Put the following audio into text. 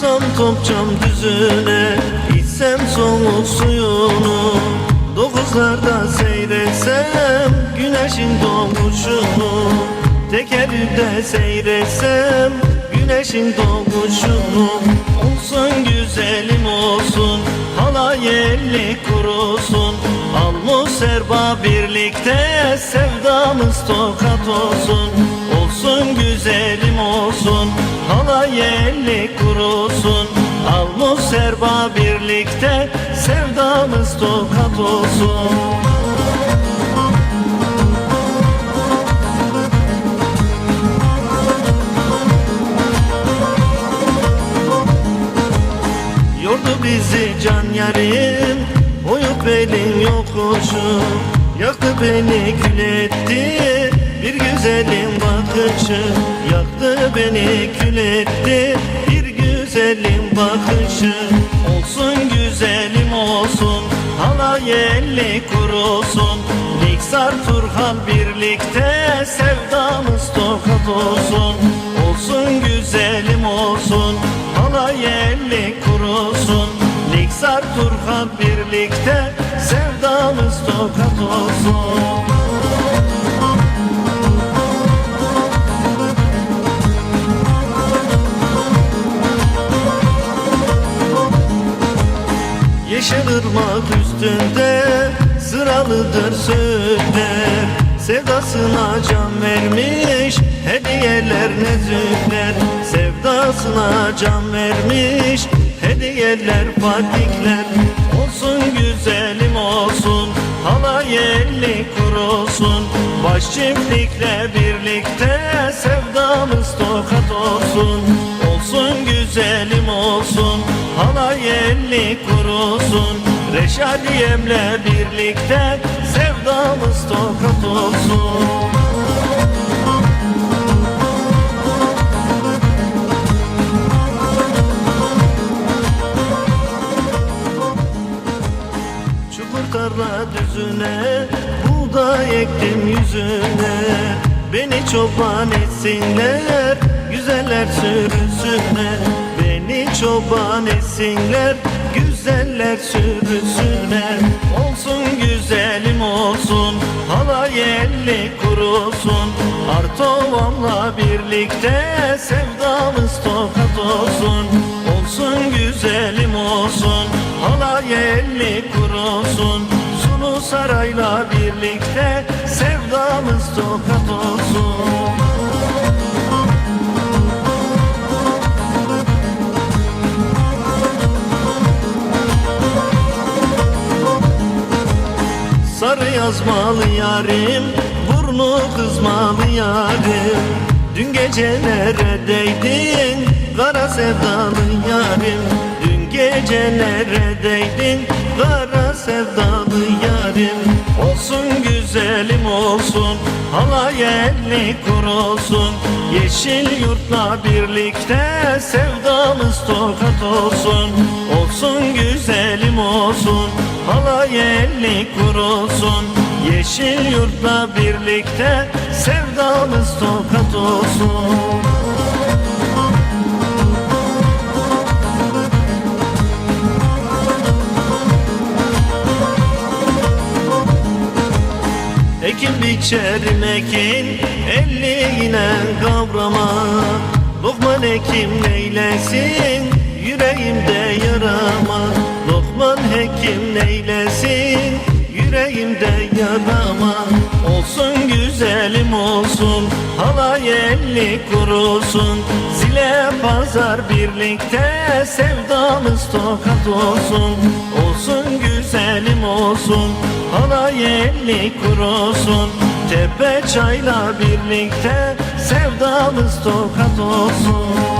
Vursam topçam düzüne içsem soğuk suyunu. Dokuzlarda seyretsem güneşin doğuşunu. Tekerrürde seyretsem güneşin doğuşunu. Olsun güzelim olsun halay elli kurusun. Almu serba birlikte sevdamız tokat olsun. Olsun güzelim olsun halay elli kurusun. Al serba birlikte sevdamız tokat olsun. Yordu bizi can yarim Oyup elin yokuşu Yaktı beni kül etti Bir güzelin bakışı beni kül etti. Bir güzelin bakışı Olsun güzelim olsun. Halay elli kurusun. Niksar Turhan birlikte Sevdamız tokat olsun. Olsun güzelim olsun. Halay elli kurusun. Niksar Turhan birlikte Sevdamız tokat olsun Yeşil ırmak üstünde sıralıdır söğütler Sevdasına can vermiş hediyeler nezükler Sevdasına can vermiş hediyeler patikler Olsun güzelim olsun halay elli kurusun. Baş birlikte sevdamız tokat olsun halay elli kurusun Reşadiyemle birlikte sevdamız tokat olsun. Çukur tarla düzüne Buğday ektim yüzüne. Beni çoban etsinler Güzeller sürüsüne Beni çoban etsinler Güzeller sürüsüne Olsun güzelim olsun Halay elli kurusun Artovamla birlikte Sevdamız tokat olsun. Olsun güzelim olsun Halay elli kurusun Sunu sarayla birlikte Sevdamız tokat olsun yazmalı yarim Burnu kızmalı yarim. Dün gece neredeydin Kara sevdalı yarim. Dün gece neredeydin Kara sevdalı yarim. Olsun güzelim olsun Halay elli kurulsun. Yeşil yurtla birlikte Sevdamız tokat olsun. Olsun güzelim olsun elli kurulsun. Yeşil yurtla birlikte Sevdamız tokat olsun. Ekin biçerim ekin Elliğine kavrama. Lokman hekim neylesin Yüreğimde yarama. Lokman hekim neylesin? Yüreğimde yarama Olsun güzelim olsun. Halay elli kurusun. Zile pazar birlikte Sevdamız tokat olsun. Olsun güzelim olsun. Halay elli kurusun. Tepe çayla birlikte Sevdamız tokat olsun